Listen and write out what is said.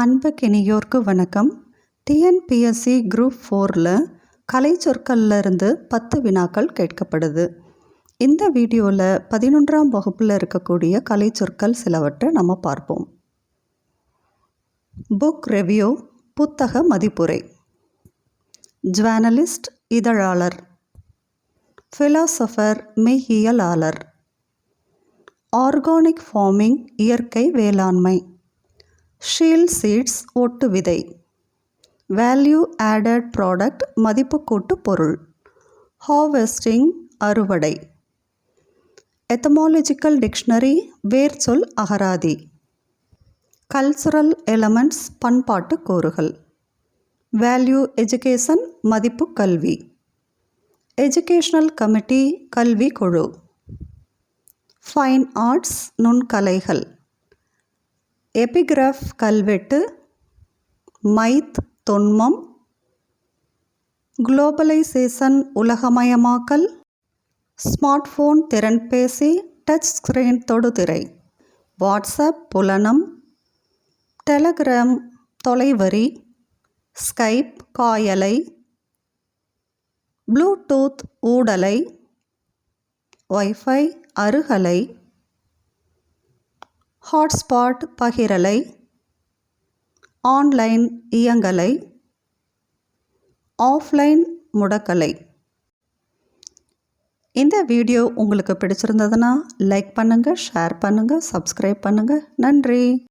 அன்புக்கினியோர்க்கு வணக்கம். TNPSC group ஃபோரில் கலை சொற்கள்லேருந்து பத்து வினாக்கள் கேட்கப்படுது. இந்த வீடியோவில் பதினொன்றாம் வகுப்பில் இருக்கக்கூடிய கலை சொற்கள் சிலவற்றை நம்ம பார்ப்போம். புக் ரெவ்யூ புத்தக மதிப்புரை. ஜுவானலிஸ்ட் இதழாளர். ஃபிலாசபர் மெய்யியலாளர். ஆர்கானிக் ஃபார்மிங் இயற்கை வேளாண்மை. ஷீல்ட் சீட்ஸ் ஒட்டு விதை. வேல்யூ ஆடட் ப்ராடக்ட் மதிப்புக்கூட்டு பொருள். ஹார்வெஸ்டிங் அறுவடை. எத்தமாலஜிக்கல் டிக்ஷனரி வேர்ச்சொல் அகராதி. கல்ச்சுரல் எலமெண்ட்ஸ் பண்பாட்டு கூறுகள். வேல்யூ எஜுகேஷன் மதிப்பு கல்வி. எஜுகேஷனல் கமிட்டி கல்வி குழு. ஃபைன் ஆர்ட்ஸ் நுண்கலைகள். எபிகிராஃப் கல்வெட்டு மைத் தொன்மம் குளோபலைசேஷன் உலகமயமாக்கல் ஸ்மார்ட் ஃபோன் திறன்பேசி டச் ஸ்க்ரீன் தொடுதிரை வாட்ஸ்அப் புலனம் டெலகிராம் தொலைவரி ஸ்கைப் காயலை ப்ளூடூத் ஊடலை ஒய்ஃபை அருகலை ஹாட்ஸ்பாட் பகிரலை. ஆன்லைன் இயங்கலை. ஆஃப்லைன் முடக்கலை. இந்த வீடியோ உங்களுக்கு பிடிச்சிருந்ததுன்னா லைக் பண்ணுங்கள் ஷேர் பண்ணுங்கள் சப்ஸ்கிரைப் பண்ணுங்கள் நன்றி.